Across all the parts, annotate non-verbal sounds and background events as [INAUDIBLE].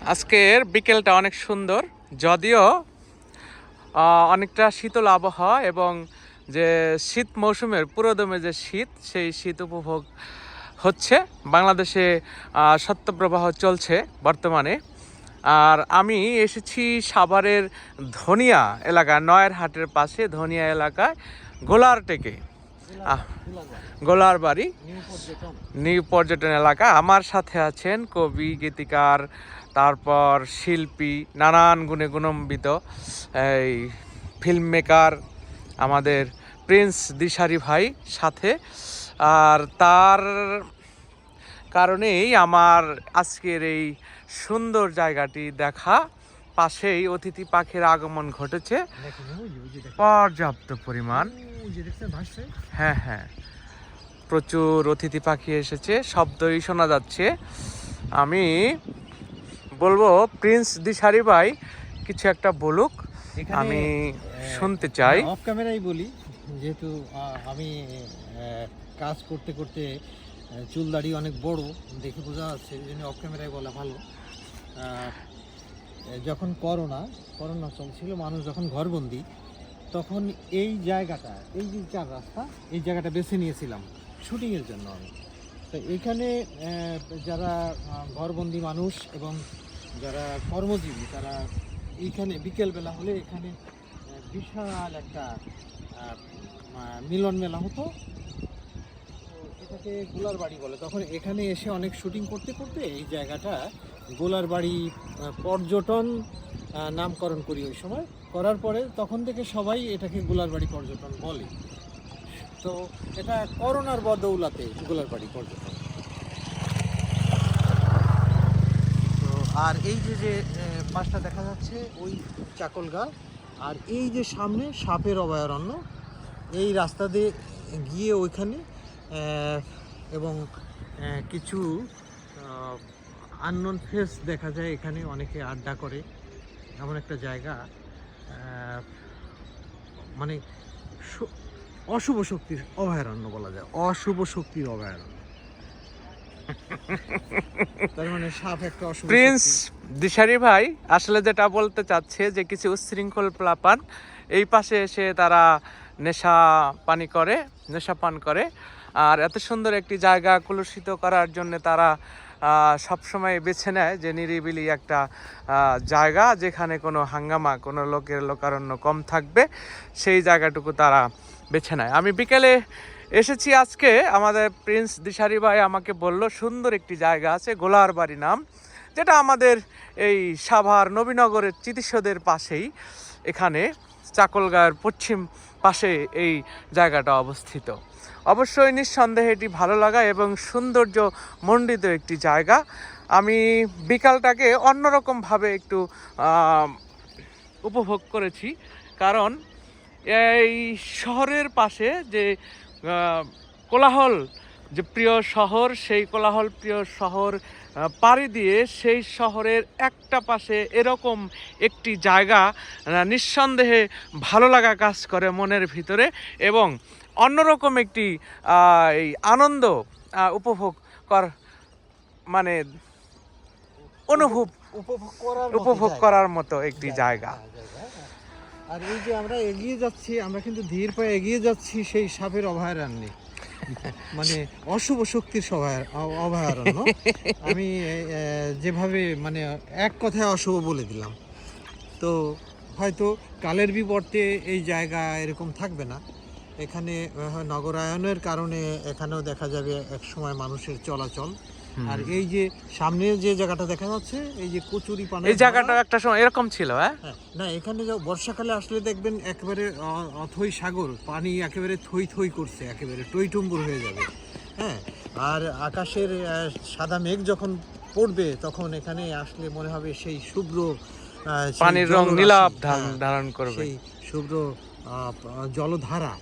আজকের বিকেলটা অনেক সুন্দর যদিও অনেকটা শীতল আবহাওয়া এবং যে শীত মৌসুমের পুরোদমে যে শীত সেই শীত উপভোগ হচ্ছে। বাংলাদেশে আহ, শৈত্যপ্রবাহ চলছে বর্তমানে। আর আমি এসেছি সাভারের ধনিয়া এলাকা নয়ের হাটের পাশে ধনিয়া এলাকায় গোলার টেকে। গোলার বাড়ি নিউ পর্যটন এলাকা। আমার সাথে আছেন কবি গীতিকার তারপর শিল্পী নানান গুণে গুণম্বিত এই ফিল্ম মেকার আমাদের প্রিন্স দিশারি ভাই সাথে। আর তার কারণেই আমার আজকের এই সুন্দর জায়গাটি দেখা। পাশেই অতিথি পাখির আগমন ঘটেছে। পর্যাপ্ত পরিমাণ। হ্যাঁ হ্যাঁ। প্রচুর অতিথি পাখি এসেছে শব্দই শোনা যাচ্ছে। আমি বলব প্রিন্স দিশারি ভাই কিছু একটা বলুক আমি শুনতে চাই। অফ ক্যামেরাই বলি যেহেতু আমি কাজ করতে করতে চুল দাড়ি অনেক বড় দেখে বোঝা যাচ্ছে এই জন্য অফ ক্যামেরায় বলা ভালো। যখন করোনা করোনা চলছিল মানুষ যখন ঘরবন্দি তখন এই জায়গাটা এই যে চার রাস্তা এই জায়গাটা বেছে নিয়েছিলাম শুটিংয়ের জন্য আমি। তো এখানে যারা ঘরবন্দি মানুষ এবং যারা কর্মজীবী, তারা এইখানে বিকেলবেলা হলে এখানে বিশাল একটা মিলন মেলা হতো। এটাকে গোলার বাড়ি বলে। তখন এখানে এসে অনেক শুটিং করতে করতে এই জায়গাটা গোলার বাড়ি পর্যটন নামকরণ করি ওই সময়। করার পরে তখন থেকে সবাই এটাকে গোলার বাড়ি পর্যটন বলে। তো এটা করোনার বদৌলাতে গোলার বাড়ি পর্যটন তো আর এই যে যে পাশটা দেখা যাচ্ছে, ওই চাকলগা আর এই যে সামনে সাপের অভয়ারণ্য, এই রাস্তা দিয়ে গিয়ে ওইখানে এবং কিছু আননোন ফেস দেখা যায় এখানে, অনেকে আড্ডা করে। এমন একটা জায়গা মানে অশুভ শক্তির অভয়ারণ্য বলা যায়, অশুভ শক্তির অভয়ারণ্য তার মানে সাপ একটা অশুভ প্রিন্স দিশারি ভাই আসলে যেটা বলতে চাচ্ছে যে কিছু উচ্ছৃঙ্খল প্লাপান এই পাশে এসে তারা নেশা পানি করে নেশা পান করে। আর এত সুন্দর একটি জায়গা কলুষিত করার জন্য তারা সবসময় বেছে নেয় যে নিরিবিলি একটা জায়গা যেখানে কোনো হাঙ্গামা কোনো লোকের লোকারণ্য কম থাকবে। সেই জায়গাটুকু তারা বেছে নেয়। আমি বিকেলে এসেছি আজকে। আমাদের প্রিন্স দিশারি ভাই আমাকে বলল, সুন্দর একটি জায়গা আছে, গোলার বাড়ি নাম, যেটা আমাদের এই সাভার নবীনগরের চিকিৎসদের পাশেই, এখানে চাকলগাঁয়ের পশ্চিম পাশে এই জায়গাটা অবস্থিত। অবশ্যই নিঃসন্দেহে এটি ভালো লাগা এবং সৌন্দর্য মণ্ডিত একটি জায়গা। আমি বিকালটাকে অন্যরকমভাবে একটু উপভোগ করেছি। কারণ এই শহরের পাশে যে কোলাহল যে প্রিয় শহর সেই কোলাহল প্রিয় শহর পাড়ি দিয়ে সেই শহরের একটা পাশে এরকম একটি জায়গা নিঃসন্দেহে ভালো লাগা কাজ করে মনের ভিতরে এবং অন্যরকম একটি এই আনন্দ উপভোগ কর মানে অনুভব উপভোগ করার মতো উপভোগ করার মতো একটি জায়গা জায়গা, হ্যাঁ। আর এই যে আমরা এগিয়ে যাচ্ছি, আমরা কিন্তু ধীর পায়ে এগিয়ে যাচ্ছি সেই সাপের অভয়ারণ্যে। [LAUGHS] মানে অশুভ শক্তির অভয়ারণ্য। আমি যেভাবে মানে এক কথায় অশুভ বলে দিলাম। তো হয়তো কালের বিবর্তে এই জায়গা এরকম থাকবে না। এখানে নগরায়নের কারণে এখানেও দেখা যাবে এক সময় মানুষের চলাচল। আর এই যে সামনে যে জায়গাটা দেখা যাচ্ছে এই যে কচুরি পানা এই জায়গাটা একটা সময় এরকম ছিল হ্যাঁ? হ্যাঁ, না এখানে বর্ষাকালে আসলে দেখবেন একেবারে অথই সাগর পানি একেবারে থই থই করছে একেবারে টইটুম্বুর হয়ে যাবে। হ্যাঁ আর আকাশের সাদা মেঘ যখন পড়বে তখন এখানে আসলে মনে হবে সেই শুভ্র পানির রং নীলাভ ধারণ হ্যাঁ, করবে। সেই শুভ্র জলধারা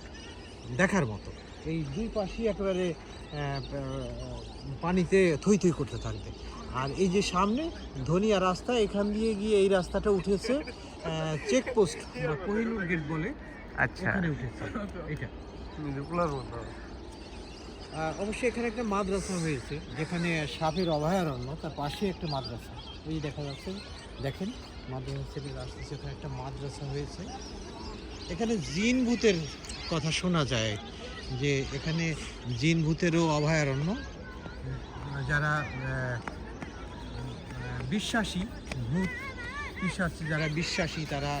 দেখার মতো। এই দুই পাশেই একেবারে পানিতে থই থই করতে থাকবে। আর এই যে সামনে ধনিয়া রাস্তা এখান দিয়ে গিয়ে এই রাস্তাটা উঠেছে চেকপোস্ট বা কোহিনুর গেট বলে। আচ্ছা। উঠেছে। এটা অবশ্যই এখানে একটা মাদ্রাসা হয়েছে যেখানে সাপের অভয়ারণ্য তার পাশে একটা মাদ্রাসা। ওই যে দেখা যাচ্ছে দেখেন মাদ্রাসা থেকে রাস্তা সেখানে একটা মাদ্রাসা হয়েছে। এখানে জিন ভূতের কথা শোনা যায়। যে এখানে জিন ভূতেরও অভয়ারণ্য। যারা বিশ্বাসী ভূত বিশ্বাসী যারা বিশ্বাসী, তারা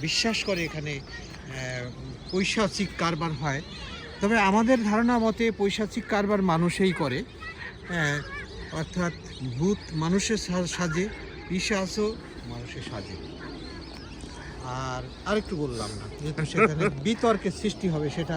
বিশ্বাস করে এখানে পৈশাচিক কারবার হয়। তবে আমাদের ধারণা মতে পৈশাচিক কারবার মানুষেই করে। অর্থাৎ ভূত মানুষের সাজে পিসাচও মানুষের সাজে। আর আরেকটু বললাম না যেহেতু সেখানে [LAUGHS] বিতর্কের সৃষ্টি হবে সেটা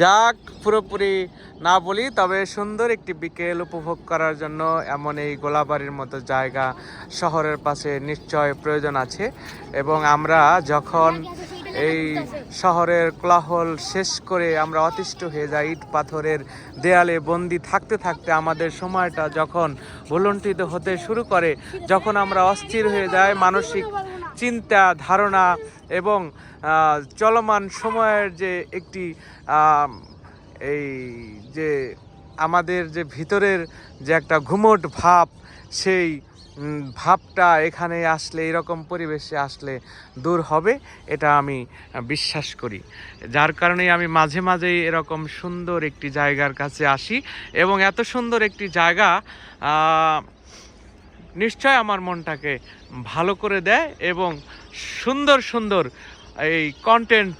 যাক পুরোপুরি না বলি তবে সুন্দর একটি বিকেল উপভোগ করার জন্য এমন এই গোলাবাড়ির মতো জায়গা শহরের পাশে নিশ্চয় প্রয়োজন আছে। এবং আমরা যখন এই শহরের কোলাহল শেষ করে আমরা অতিষ্ঠ হয়ে যাই ইট পাথরের দেয়ালে বন্দি থাকতে থাকতে আমাদের সময়টা যখন ভুলণ্ঠিত হতে শুরু করে। যখন আমরা অস্থির হয়ে যাই, মানসিক চিন্তা, ধারণা এবং চলমান সময়ের যে একটি এই যে আমাদের যে ভিতরের যে একটা ঘুমট ভাব, সেই ভাবটা এখানে আসলে, এরকম পরিবেশে আসলে দূর হবে, এটা আমি বিশ্বাস করি। যার কারণে আমি মাঝে মাঝেই এরকম সুন্দর একটি জায়গার কাছে আসি এবং এত সুন্দর একটি জায়গা নিশ্চয় আমার মনটাকে ভালো করে দেয় এবং সুন্দর সুন্দর এই কন্টেন্ট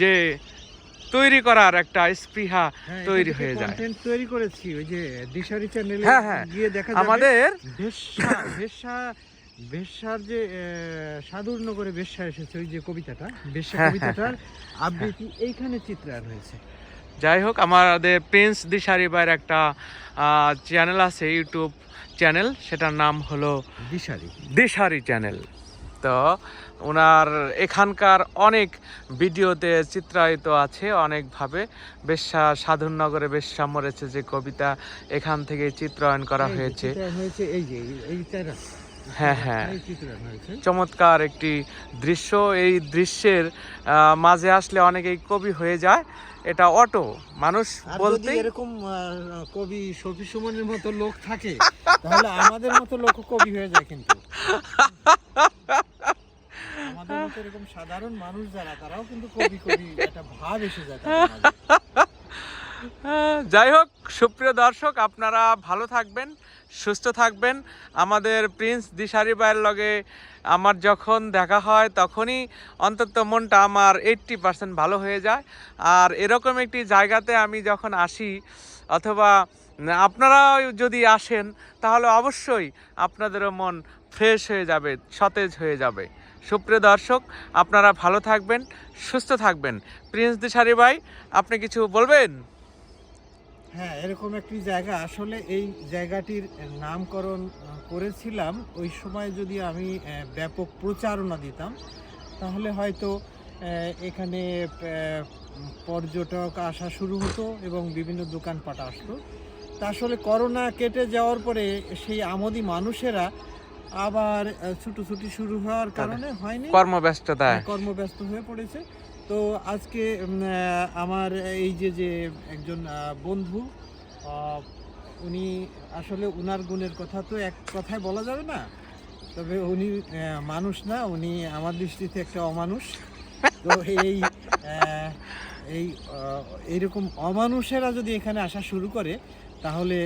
যে তৈরি করার একটা স্পৃহা হ্যাঁ, তৈরি হয়ে যায়। তৈরি করেছি ওই যে দিশারি চ্যানেলে হ্যাঁ, হ্যাঁ। গিয়ে দেখা আমাদের ভেষা ভেষা ভেষার যে আহ, সাধুরনগরে ভেষা এসেছে ওই যে কবিতাটা ভেষা হ্যাঁ, কবিতাটার আবৃত্তি এইখানে চিত্রায়ন হয়েছে যাই হোক আমাদের প্রিন্স দিশারি ভাইয়ের একটা চ্যানেল আছে ইউটিউব চ্যানেল সেটার নাম হলো দিশারি দিশারি চ্যানেল তো ওনার এখানকার অনেক ভিডিওতে চিত্রায়িত আছে অনেকভাবে। বেশ্যা সাধুনগরে বেশ্যা মরেছে যে কবিতা এখান থেকে চিত্রায়ন করা হয়েছে। হ্যাঁ, হ্যাঁ। চমৎকার একটি দৃশ্য। এই দৃশ্যের মাঝে আসলে অনেকেই কবি হয়ে যায়। এটা অটো মানুষ বলতে এরকম কবি শফি সুমনের মতো লোক থাকে তাহলে আমাদের মতো লোক কবি হয়ে যায় কিন্তু। [LAUGHS] আমাদের মতো এরকম সাধারণ মানুষ যারা, তারাও কিন্তু কবি একটা ভাব এসে যায় [LAUGHS] যাই হোক, সুপ্রিয় দর্শক, আপনারা ভালো থাকবেন, সুস্থ থাকবেন। আমাদের প্রিন্স দিশারি ভাইয়ের লগে আমার যখন দেখা হয়, তখনই অন্তত মনটা আমার এইট্টি পার্সেন্ট ভালো হয়ে যায়। আর এরকম একটি জায়গাতে আমি যখন আসি, অথবা আপনারা যদি আসেন, তাহলে অবশ্যই আপনাদেরও মন ফ্রেশ হয়ে যাবে, সতেজ হয়ে যাবে। সুপ্রিয় দর্শক, আপনারা ভালো থাকবেন, সুস্থ থাকবেন। প্রিন্স দিশারি ভাই, আপনি কিছু বলবেন? হ্যাঁ এরকম একটি জায়গা, আসলে এই জায়গাটির নামকরণ করেছিলাম। ওই সময় যদি আমি ব্যাপক প্রচারণা দিতাম, তাহলে হয়তো এখানে পর্যটক আসা শুরু হতো এবং বিভিন্ন দোকানপাট আসতো। তা আসলে করোনা কেটে যাওয়ার পরে সেই আমোদি মানুষেরা আবার ছুটোছুটি শুরু হওয়ার কারণে হয়নি। কর্মব্যস্ততায়। হ্যাঁ, কর্মব্যস্ত হয়ে পড়েছে। তো আজকে আমার এই যে যে একজন বন্ধু উনি আসলে উনার গুণের কথা তো এক কথায় বলা যাবে না। তবে উনি মানুষ না উনি আমার দৃষ্টিতে একটা অমানুষ। তো এই এই আহ, এইরকম অমানুষেরা যদি এখানে আসা শুরু করে তাহলে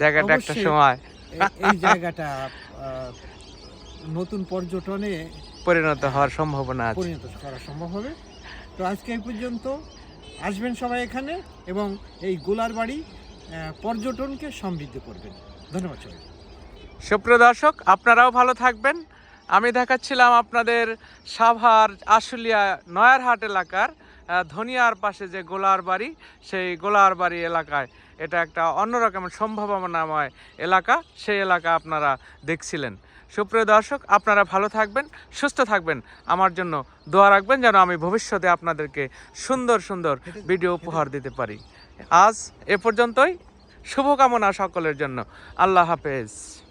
জায়গাটা একটা সময়। এই জায়গাটা নতুন পর্যটনে পরিণত হওয়ার সম্ভাবনা আছে। পরিণত করা সম্ভব হবে। তো আজকে এই পর্যন্ত আসবেন সবাই এখানে এবং এই গোলার বাড়ি পর্যটনকে সমৃদ্ধ করবেন। ধন্যবাদ সবাই সুপ্রিয় দর্শক আপনারাও ভালো থাকবেন। আমি দেখাচ্ছিলাম আপনাদের সাভার আশুলিয়া নয়ারহাট এলাকার ধনিয়ার পাশে যে গোলার বাড়ি, সেই গোলার বাড়ি এলাকায়। এটা একটা অন্যরকম সম্ভাবনাময় এলাকা, সেই এলাকা আপনারা দেখছিলেন। সুপ্রিয় দর্শক, আপনারা ভালো থাকবেন, সুস্থ থাকবেন। আমার জন্য দোয়া রাখবেন যেন আমি ভবিষ্যতে আপনাদেরকে সুন্দর সুন্দর ভিডিও উপহার দিতে পারি। আজ এ পর্যন্তই। শুভকামনা সকলের জন্য। আল্লাহ হাফেজ।